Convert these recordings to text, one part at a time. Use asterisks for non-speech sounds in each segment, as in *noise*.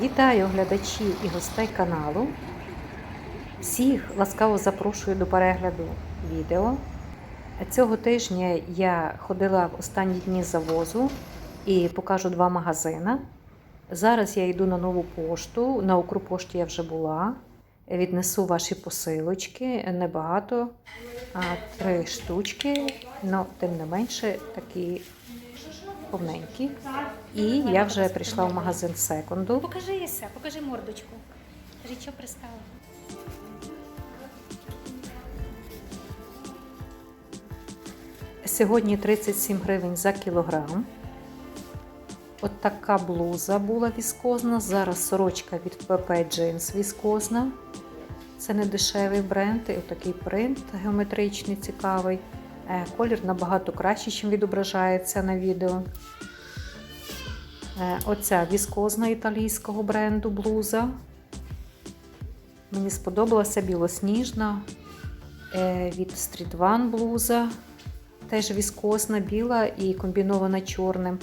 Вітаю глядачів і гостей каналу. Всіх ласкаво запрошую до перегляду відео. Цього тижня я ходила в останні дні завозу і покажу два магазини. Зараз я йду на нову пошту. На Укрпошті я вже була. Віднесу ваші посилочки, небагато, а три штучки, але тим не менше такі повненькі. І я вже прийшла в магазин секунду. Покажи Іся, покажи мордочку. Скажи, що пристала. Сьогодні 37 гривень за кілограм. От така блуза була віскозна. Зараз сорочка від PP Jeans віскозна. Це не дешевий бренд. І отакий принт геометричний, цікавий. Е, Колір набагато кращий, ніж відображається на відео. Е, Оця віскозна італійського бренду блуза. Мені сподобалася білосніжна. Е, Від Street One блуза. Теж віскозна, біла і комбінована чорним.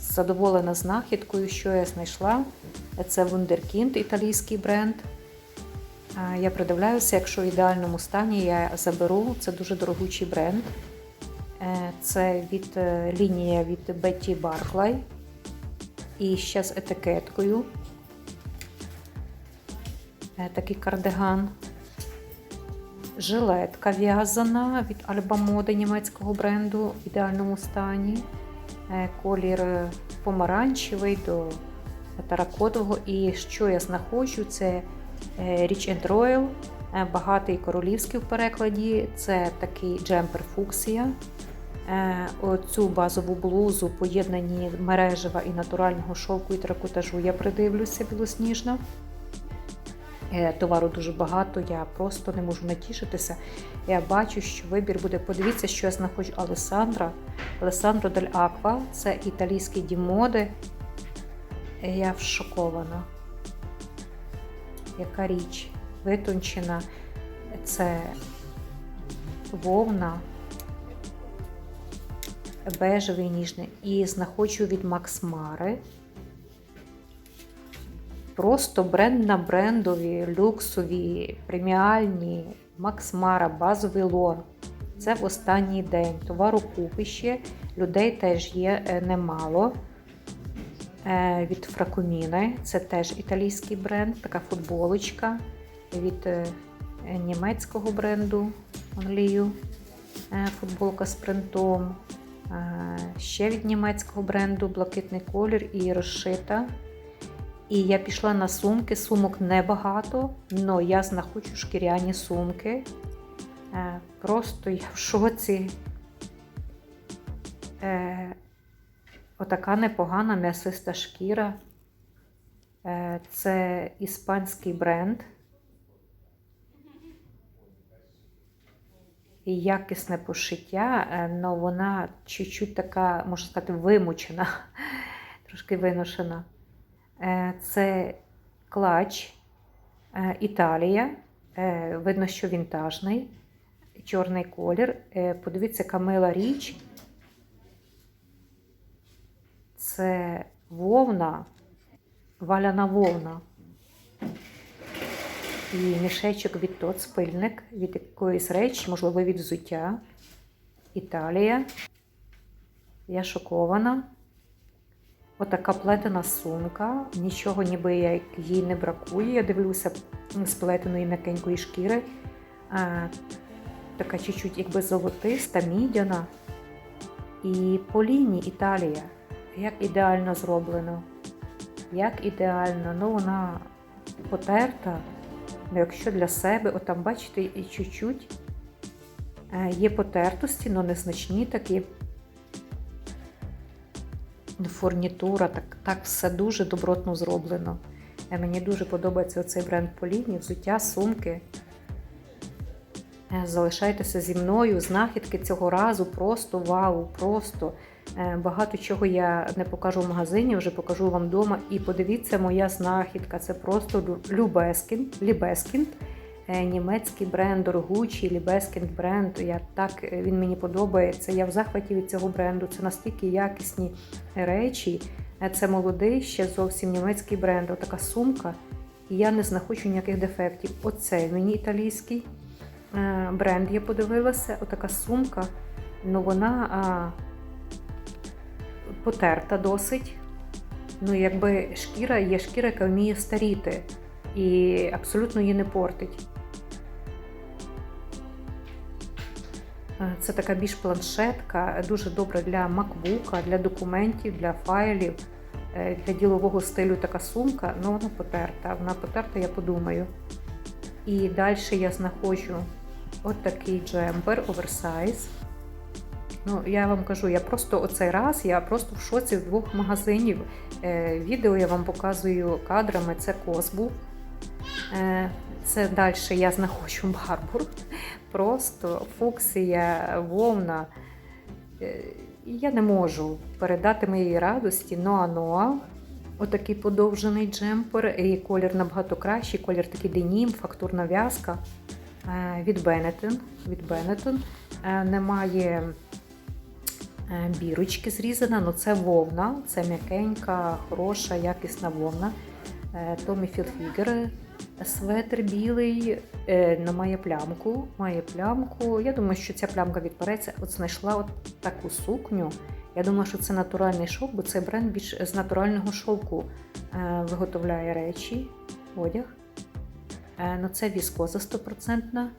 Задоволена знахідкою, що я знайшла. Це Wunderkind, італійський бренд. Я придивляюся, якщо в ідеальному стані я заберу. Це дуже дорогучий бренд. Е, Це від е, лінія від Betty Barclay. І ще з етикеткою. Е, Такий кардиган. Жилетка в'язана від Alba Mode німецького бренду в ідеальному стані. Колір помаранчевий до таракотового. І що я знаходжу, це Rich and Royal, е, багатий королівський в перекладі. Це такий джемпер фуксія. Е, Оцю базову блузу поєднані мережева і натурального шовку і трикотажу я придивлюся білосніжно. Е, Товару дуже багато, я просто не можу натішитися. Я бачу, що вибір буде. Подивіться, що я знаходжу Алесандра. Алесандро Дель Аква це італійський дімоди. Я шокована. Яка річ витончена. Це вовна, бежевий ніжний. І знаходжу від Макс Мари. Просто бренд на брендові, люксові, преміальні, Макс Мара, базовий лон. Це в останній день. Товару купище, людей теж є е, немало. Е, Від Фракоміни, це теж італійський бренд, така футболочка від е, німецького бренду Онлію. Футболка з принтом. Е, Ще від німецького бренду блакитний колір і розшита. І я пішла на сумки, сумок небагато, але я знаходжу шкіряні сумки. Е, Просто я в шоці. Отака непогана м'ясиста шкіра. Е, Це іспанський бренд. І якісне пошиття, але вона чуть-чуть така, можна сказати, вимучена, *laughs* трошки виношена. Е, Це клач е, Італія. Видно, що вінтажний, чорний колір. Подивіться, яка мила річ. Це вовна, валяна вовна. І мішечок від тот спильник, від якоїсь речі, можливо, від взуття. Італія. Я шокована. Отака плетена сумка, нічого ніби як їй не бракує. Я дивлюся з плетеної м'якенької шкіри. А, така чуть-чуть якби золотиста, мідяна. І по лінії Італія. Як ідеально зроблено. Як ідеально. Ну, вона потерта. Ну, якщо для себе, от там, бачите, і чуть-чуть е, є потертості, але незначні такі фурнітура, так, так все дуже добротно зроблено. Е, Мені дуже подобається оцей бренд Поліні, взуття, сумки. Е, Залишайтеся зі мною. Знахідки цього разу просто вау, просто багато чого я не покажу в магазині, вже покажу вам вдома. І подивіться, моя знахідка. Це просто Лю- Любескін, Лібескінд. Е, Німецький бренд, дорогучий Лібескінд бренд. Я так е, він мені подобається. Я в захваті від цього бренду. Це настільки якісні речі. Е, Це молодий, ще зовсім німецький бренд. Отака сумка. І я не знаходжу ніяких дефектів. Оцей мені італійський е, бренд я подивилася. Отака сумка. Ну вона потерта досить. Ну, якби шкіра є шкіра, яка вміє старіти і абсолютно її не портить. Е, Це така більш планшетка, дуже добра для макбука, для документів, для файлів, е, для ділового стилю така сумка, але вона потерта. Вона потерта, я подумаю. І далі я знаходжу от такий джемпер оверсайз. Ну, я вам кажу, я просто оцей раз, я просто в шоці з двох магазинів. Е, відео я вам показую кадрами, це Косбу. Е, це далі я знаходжу барбур. Просто фуксія, вовна. Е, я не можу передати моєї радості. Ноа Ноа. Отакий подовжений джемпер. І колір набагато кращий, колір такий денім, фактурна в'язка. Е, від Benetton. Від Benetton. Е, Немає бірочки зрізана, але це вовна, це м'якенька, хороша, якісна вовна. Е, Tommy Hilfiger светр білий, е, ну, має плямку. Має плямку. Я думаю, що ця плямка відпереться. От знайшла от таку сукню. Я думаю, що це натуральний шовк, бо цей бренд більш з натурального шовку е, виготовляє речі, одяг. Е, ну, це віскоза стопроцентна.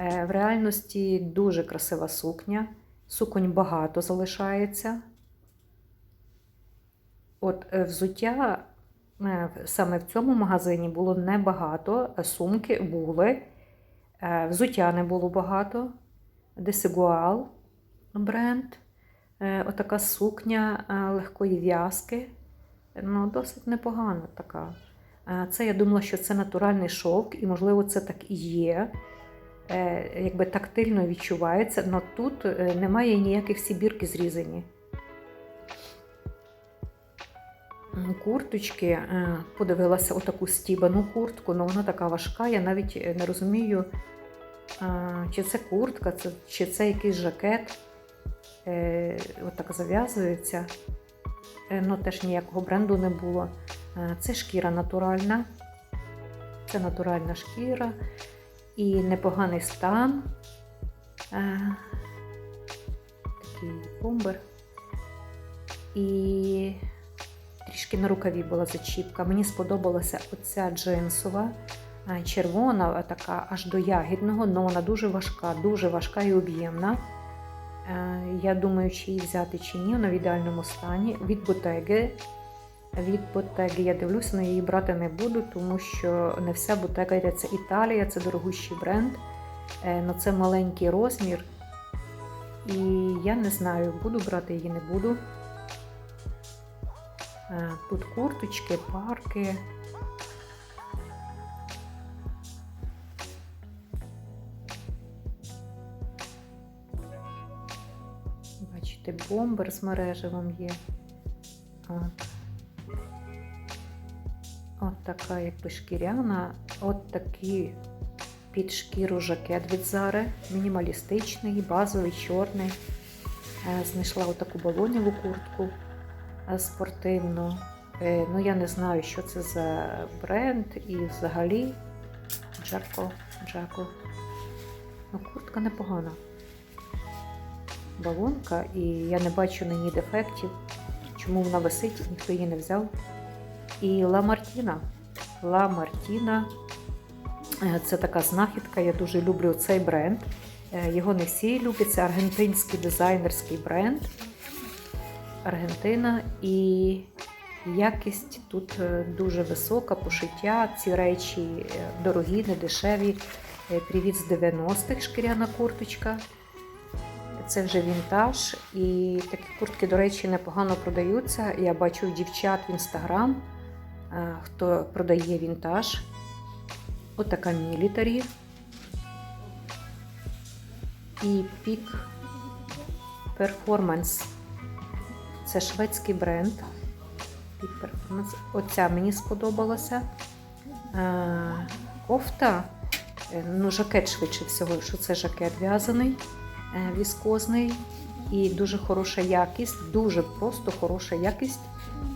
Е, в реальності дуже красива сукня. Суконь багато залишається. От е, взуття е, саме в цьому магазині було небагато. Сумки були, е, взуття не було багато. Desigual бренд. Отака сукня легкої в'язки. Ну, досить непогана така. Це я думала, що це натуральний шовк, і, можливо, це так і є. Е, Якби тактильно відчувається, але тут е, немає ніяких сібірки зрізані. Курточки, е, подивилася отаку стібану куртку, але вона така важка. Я навіть не розумію, чи це куртка, чи це якийсь жакет. Отак зав'язується. Ну, теж ніякого бренду не було. Це шкіра натуральна. Це натуральна шкіра і непоганий стан. Такий бомбер. І трішки на рукаві була зачіпка. Мені сподобалася оця джинсова, червона, така аж до ягідного, але вона дуже важка, дуже важка і об'ємна. Я думаю, чи її взяти чи ні, вона в ідеальному стані. Від Bottega. Від Bottega я дивлюся, але її брати не буду, тому що не вся Bottega. Це Італія, це дорогущий бренд. Е, Ну, це маленький розмір. І я не знаю, буду брати її, не буду. Е, Тут курточки, парки. Бачите, бомбер з мережевим є. От. От така якби шкіряна, от такий під шкіру жакет від Зари, мінімалістичний, базовий, чорний. Е, Знайшла отаку балоніву куртку е, спортивну. Е, Ну, я не знаю, що це за бренд і взагалі Джако, Джако. Ну, куртка непогана. Балонка, і я не бачу на ній дефектів. Чому вона висить, ніхто її не взяв. І Ла Мартіна. Ла Мартіна. Е, Це така знахідка. Я дуже люблю цей бренд. Е, Його не всі люблять. Це аргентинський дизайнерський бренд. Аргентина і якість тут е, дуже висока, пошиття. Ці речі дорогі, не дешеві. Е, Привіт з 90-х шкіряна курточка. Це вже вінтаж. І такі куртки, до речі, непогано продаються. Я бачу дівчат в інстаграм, хто продає вінтаж. Отака мілітарі. І пік перформанс. Це шведський бренд. Пік перформанс. Оця мені сподобалася. Кофта. Е, Ну, жакет швидше всього, що це жакет в'язаний, е, віскозний і дуже хороша якість, дуже просто хороша якість.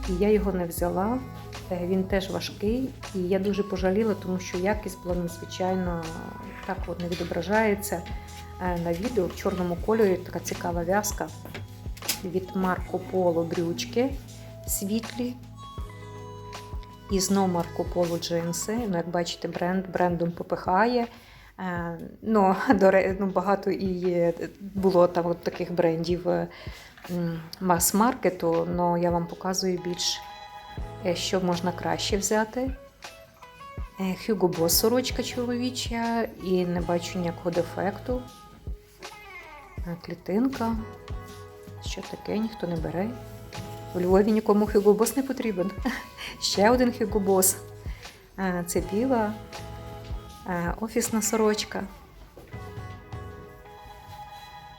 і я його не взяла. Він теж важкий, і я дуже пожаліла, тому що якість була надзвичайно так от не відображається е, на відео в чорному кольорі. Така цікава в'язка від Марко Поло брючки світлі. І знову Марко Поло джинси. Ну, як бачите, бренд брендом попихає. Ну, ну, багато і було там от таких брендів е, мас-маркету, але я вам показую більш, що можна краще взяти. Е, Hugo сорочка чоловіча і не бачу ніякого дефекту. Е, Клітинка. Що таке, ніхто не бере. У Львові нікому Hugo Boss не потрібен. *laughs* Ще один Boss. Е, Це біла е, офісна сорочка.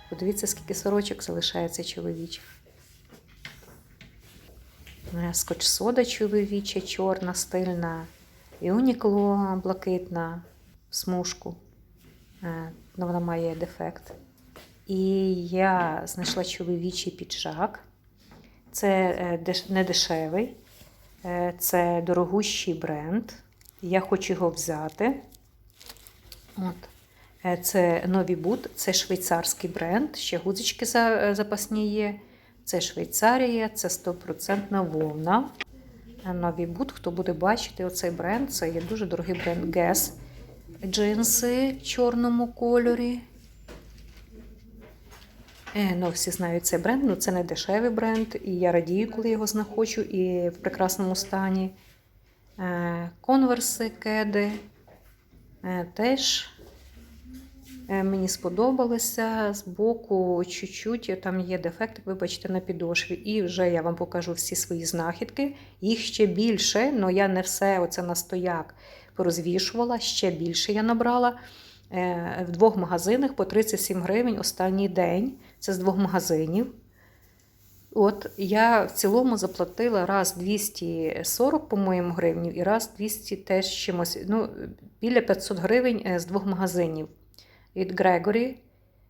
Подивіться, скільки сорочок залишається чоловічих. Скотч-сода чоловіча, чорна, стильна. І Унікло блакитна смужку. Е, Ну, вона має дефект. І я знайшла чоловічий піджак. Це е, не дешевий, е, це дорогущий бренд. Я хочу його взяти. От. Це нові бут, це швейцарський бренд, ще гудзички запасні є. Це Швейцарія, це 100% вовна. Е, Нові бут, хто буде бачити оцей бренд, це є дуже дорогий бренд Guess. Джинси в чорному кольорі. Е, Ну, всі знають цей бренд, ну це не дешевий бренд, і я радію, коли його знаходжу, і в прекрасному стані. Конверси, кеди е, теж е, мені сподобалися. Збоку чуть-чуть там є дефект, як ви бачите, на підошві. І вже я вам покажу всі свої знахідки. Їх ще більше, але я не все оце на стояк порозвішувала, ще більше я набрала. Е, В двох магазинах по 37 гривень останній день. Це з двох магазинів. От я в цілому заплатила раз 240, по-моєму, гривнів, і раз 200 теж чимось. Ну, біля 500 гривень е, з двох магазинів. Від Грегорі.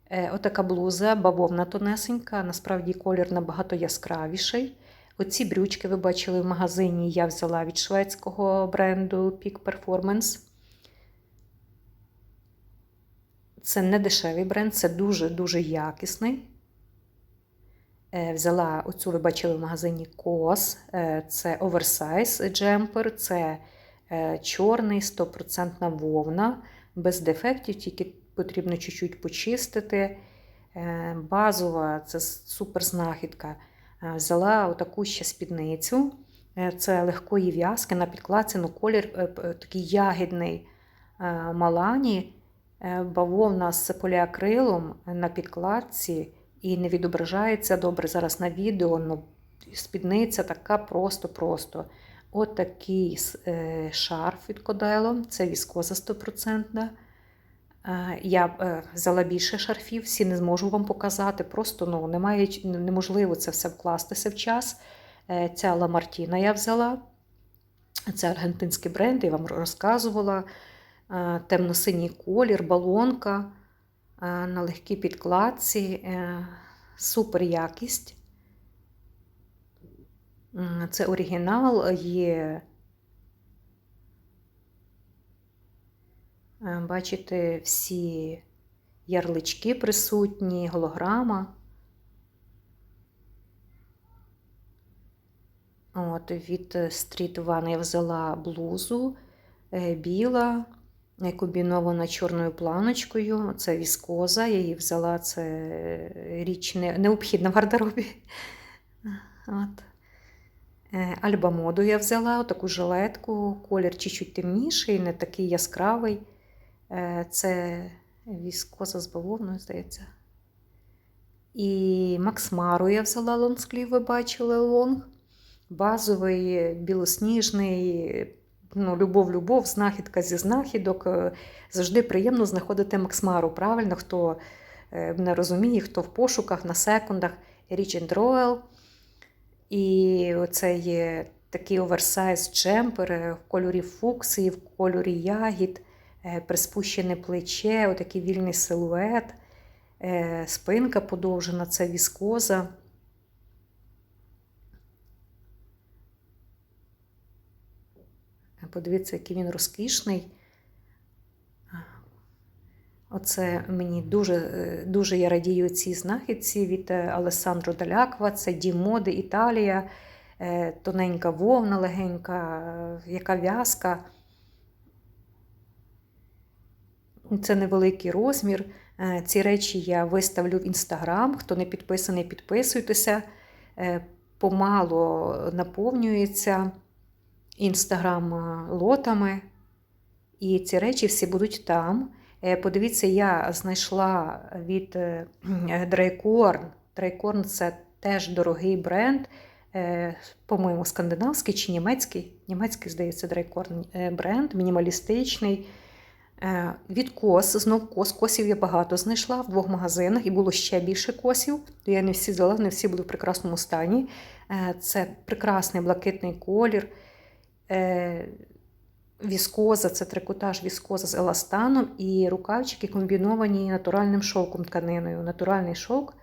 Е, Отака блуза, бавовна тонесенька, насправді колір набагато яскравіший. Оці брючки ви бачили в магазині, я взяла від шведського бренду Peak Performance. Це не дешевий бренд, це дуже-дуже якісний. Е, Взяла оцю, ви бачили в магазині COS. Е, Це оверсайз джемпер, це чорний 100% вовна, без дефектів, тільки потрібно чуть-чуть почистити. Е, Базова це супер знахідка. Е, Взяла отаку ще спідницю. Е, Це легкої в'язки на підкладці, ну колір такий ягідний малані. Бавовна з поліакрилом на підкладці і не відображається добре зараз на відео. Ну, спідниця така просто-просто. От такий шарф від Кодело, це віскоза 100%. Е, Я е, взяла більше шарфів, всі не зможу вам показати. Просто ну, немає, неможливо це все вкластися в час. Е, Ця Ламартіна я взяла. Це аргентинський бренд, я вам розказувала. Темно-синій колір, балонка на легкій підкладці. Супер якість. Це оригінал, є. Бачите, всі ярлички присутні, голограма. От, від е, Street One я взяла блузу е, біла, е, комбінована чорною планочкою. Це віскоза. Я її взяла, це е, річ необхідна в гардеробі. От. Е, Альба-моду я взяла, таку жилетку, колір чуть-чуть темніший, не такий яскравий. Е, Це віскоза з бавовною, здається. І Максмару я взяла лонгсклів, ви бачили лонг. Базовий, білосніжний, ну, любов-любов, знахідка зі знахідок. Е, Завжди приємно знаходити Максмару. Правильно, хто е, не розуміє, хто в пошуках, на секундах. And Royal. І оце є такий оверсайз джемпер в кольорі фуксії, в кольорі ягід, приспущене плече, отакий вільний силует, е, спинка подовжена, це віскоза. Подивіться, який він розкішний. Оце мені дуже, е, дуже я радію цій знахідці від е, Алесандро Даляква. Це Дім моди Італія, е, тоненька вовна легенька, е, яка в'язка. Це невеликий розмір. Е, Ці речі я виставлю в інстаграм. Хто не підписаний, підписуйтеся. Е, Помало наповнюється інстаграм е, лотами. І ці речі всі будуть там. Подивіться, я знайшла від Дрейкорн. Дрейкорн це теж дорогий бренд, по-моєму, скандинавський чи німецький. Німецький, здається, Дрейкорн бренд, мінімалістичний. Е, Від кос, знов кос, косів я багато знайшла в двох магазинах, і було ще більше косів. То я не всі взяла, не всі були в прекрасному стані. Е, Це прекрасний блакитний колір. Е, Віскоза, це трикотаж віскоза з еластаном, і рукавчики комбіновані натуральним шовком тканиною. Натуральний шовк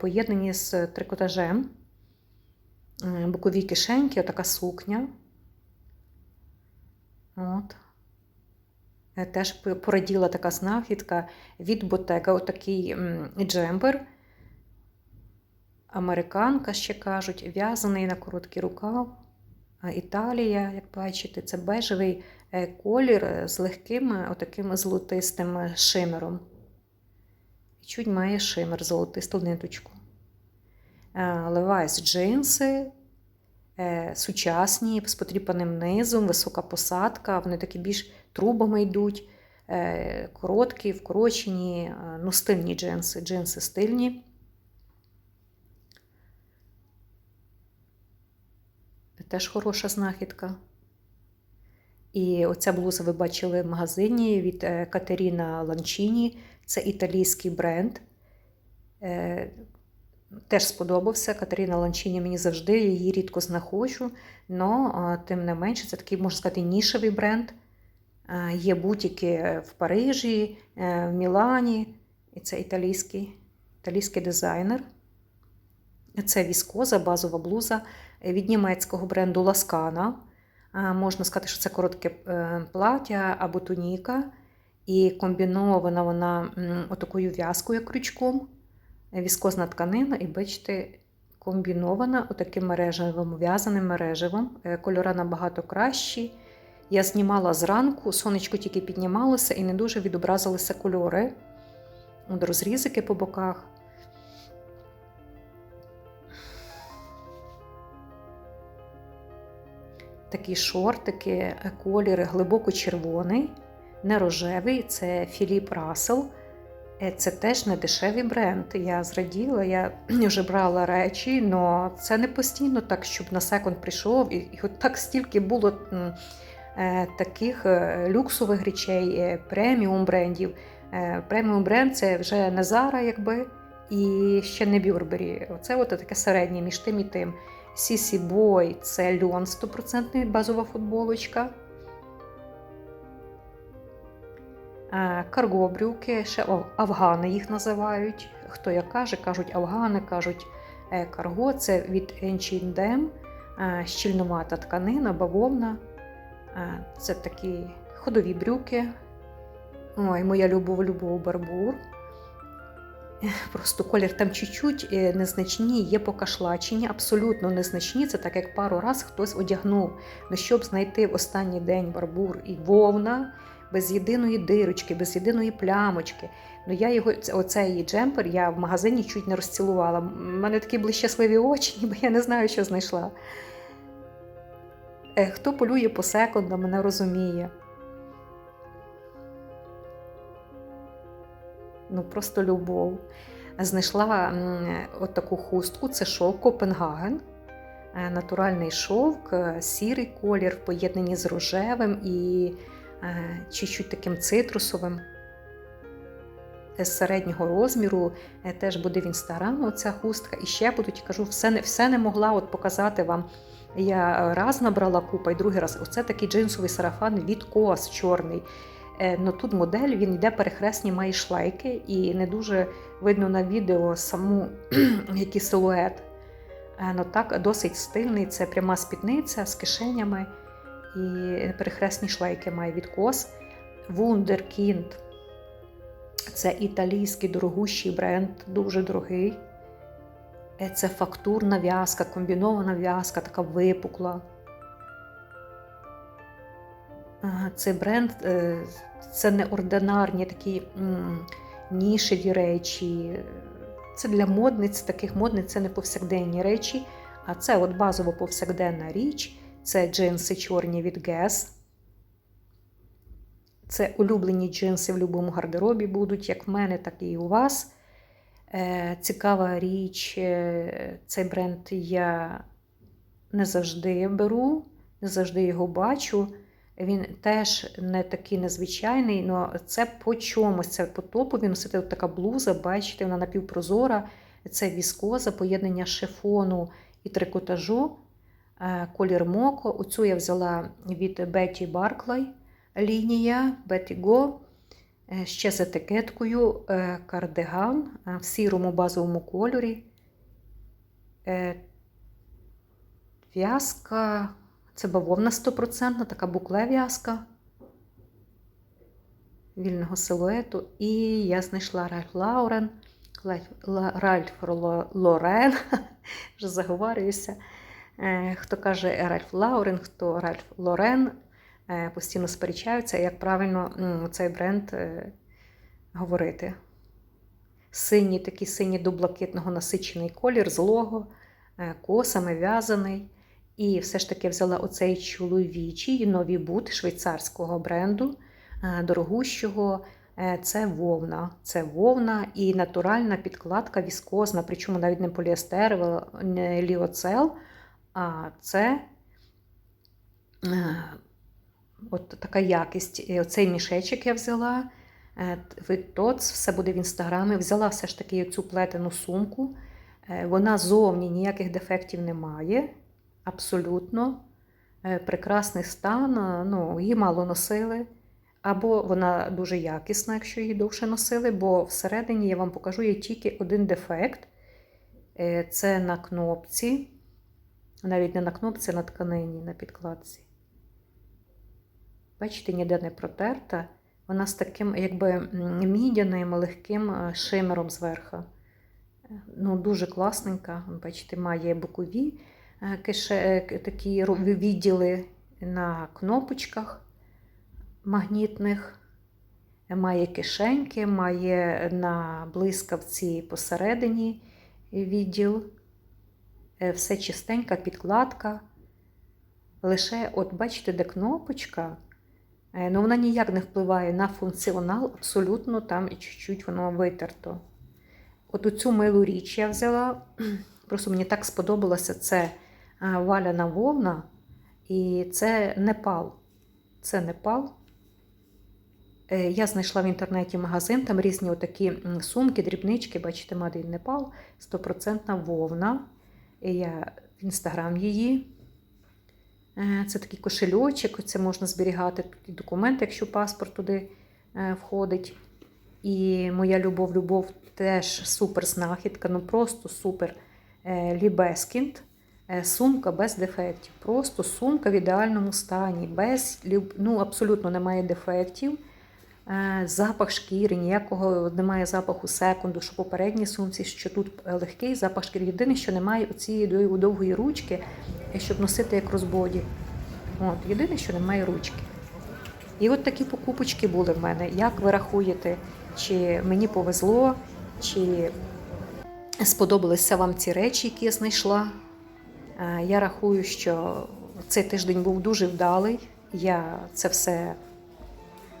поєднані з трикотажем. Бокові кишеньки, отака сукня. От. Е, Теж пораділа така знахідка від Ботега, отакий м, джемпер. Американка ще кажуть, в'язаний на короткий рукав. Італія, як бачите, це бежевий е, колір е, з легким е, отаким золотистим е, шимером. Чуть має шимер, золотисту ниточку. Левайс джинси, е, сучасні, з потріпаним низом, висока посадка, вони такі більш трубами йдуть, е, короткі, вкорочені, е, ну, стильні джинси, джинси стильні. Теж хороша знахідка. І оця блуза ви бачили в магазині від е, Катеріна Ланчіні. Це італійський бренд. Теж сподобався. Катерина Ланчіні мені завжди, її рідко знаходжу. але тим не менше, це такий, можна сказати, нішевий бренд. Є бутіки в Парижі, е, в Мілані. І це італійський, італійський дизайнер. Це віскоза, базова блуза від німецького бренду Ласкана. Можна сказати, що це коротке е, плаття або туніка. І комбінована вона отакою в'язкою крючком. Віскозна тканина, і бачите, комбінована отаким мережевим, в'язаним мережевим. Е, Кольори набагато кращі. Я знімала зранку, сонечко тільки піднімалося і не дуже відобразилися кольори. От розрізики по боках. Такі шортики, е, колір глибоко червоний, не рожевий. Це Філіп Рассел. Е, Це теж не дешевий бренд. Я зраділа, я *clears throat* вже брала речі, але це не постійно так, щоб на секунд прийшов. І, і от так стільки було е, таких е, люксових речей, е, преміум брендів. Е, преміум бренд це вже не Zara, якби, і ще не Burberry. Оце от таке середнє між тим і тим. CC Boy це льон 100% базова футболочка. Е, Карго ще афгани їх називають. Хто як каже, кажуть афгани, кажуть е, карго. Це від H&M, е, щільнувата тканина, бавовна. Е, Це такі ходові брюки. Ой, моя любов, любов барбур. Просто колір там чуть-чуть незначні, є покашлачені, абсолютно незначні. Це так як пару раз хтось одягнув. Ну, щоб знайти в останній день барбур і вовна без єдиної дирочки, без єдиної плямочки. Ну я його, це- оцей джемпер я в магазині чуть не розцілувала. У мене такі були щасливі очі, *laughs* ніби я не знаю, що знайшла. Е, Хто полює по секундам, мене розуміє. Ну, просто любов. Знайшла от таку хустку, це шовк Копенгаген. Е, Натуральний шовк, е, сірий колір в поєднанні з рожевим і чуть-чуть таким цитрусовим. Е, З середнього розміру е, теж буде в інстаграм оця хустка. І ще будуть, кажу, все не, все не могла от показати вам. Я раз набрала купа і другий раз. Оце такий джинсовий сарафан від кос чорний. Е, Ну тут модель він йде перехресні, має шлейки, і не дуже видно на відео саму *clears throat* який силует. Е, Ну так досить стильний. Це пряма спідниця з кишенями і перехресні шлейки має відкос. Wunderkind це італійський дорогущий бренд, дуже дорогий. Е, Це фактурна в'язка, комбінована в'язка, така випукла. Цей бренд е, це неординарні такі нішеві речі. Це для модниць, таких модниць це не повсякденні речі, а це от базово повсякденна річ. Це джинси чорні від Guess. Це улюблені джинси в будь-якому гардеробі будуть, як в мене, так і у вас. Е, Цікава річ, е, цей бренд я не завжди беру, не завжди його бачу. Він теж не такий незвичайний, але це по чомусь, це по топові носити от така блуза, бачите, вона напівпрозора. Це віскоза, поєднання шифону і трикотажу, колір моко. Оцю я взяла від Betty Barclay лінія Go. Е, Ще з етикеткою е, кардиган е, в сірому базовому кольорі. Е, В'язка, це бавовна 100%, така букле в'язка вільного силуету. І я знайшла Ральф Лаурен, Ральф Лорен, *laughs* вже заговорююся. Е, Хто каже Ральф Лаурен, хто Ральф Лорен, е, постійно сперечаються, як правильно цей бренд е, говорити. Синій, такий синій до блакитного насичений колір, злого, е, косами в'язаний. І все ж таки взяла оцей чоловічий нові бут швейцарського бренду, е, дорогущого. Е, Це вовна. Це вовна і натуральна підкладка віскозна, причому навіть не поліестер, ліоцел, а це е, от така якість. Оцей мішечок я взяла. е, ТОЦ, все буде в інстаграмі. Взяла все ж таки цю плетену сумку. Е, Вона зовні ніяких дефектів не має. Абсолютно. Прекрасний стан, ну, її мало носили. Або вона дуже якісна, якщо її довше носили, бо всередині я вам покажу є тільки один дефект. Це на кнопці. Навіть не на кнопці, на тканині, на підкладці. Бачите, ніде не протерта. Вона з таким, якби мідяним, легким е, шимером зверху. Ну, дуже класненька. Бачите, має бокові е, кише, е, такі відділи на кнопочках магнітних. Має кишеньки, має на блискавці посередині відділ. Е, Все чистенька підкладка. Лише, от бачите, де кнопочка, е, ну вона ніяк не впливає на функціонал, абсолютно там і чуть-чуть воно витерто. От оцю милу річ я взяла. *clears throat* Просто мені так сподобалося це е, валяна вовна, і це Непал. Це Непал. Я знайшла в інтернеті магазин, там різні отакі сумки, дрібнички, бачите, in Непал, 100% вовна. Я в інстаграм її. Е, Це такий кошельочок, це можна зберігати і документи, якщо паспорт туди е, входить. І моя любов-любов теж супер знахідка, ну просто супер Е, Лібескінд. Е, Сумка без дефектів. Просто сумка в ідеальному стані, без, ну, абсолютно немає дефектів. Е, Запах шкіри, ніякого немає запаху секунду, що в попередній сумці, що тут е, легкий запах шкіри. Єдине, що немає цієї довгої ручки, е, щоб носити як розбоді. От, єдине, що немає ручки. І от такі покупочки були в мене. Як ви рахуєте, чи мені повезло, чи сподобалися вам ці речі, які я знайшла? Я рахую, що цей тиждень був дуже вдалий. Я це все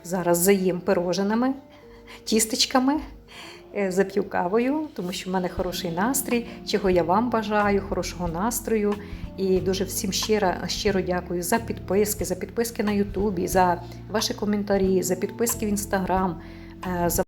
зараз заїм пироженими, тістечками, е, зап'ю кавою, тому що в мене хороший настрій, чого я вам бажаю, хорошого настрою. І дуже всім щиро, щиро дякую за підписки, за підписки на Ютубі, за ваші коментарі, за підписки в Інстаграм, е, за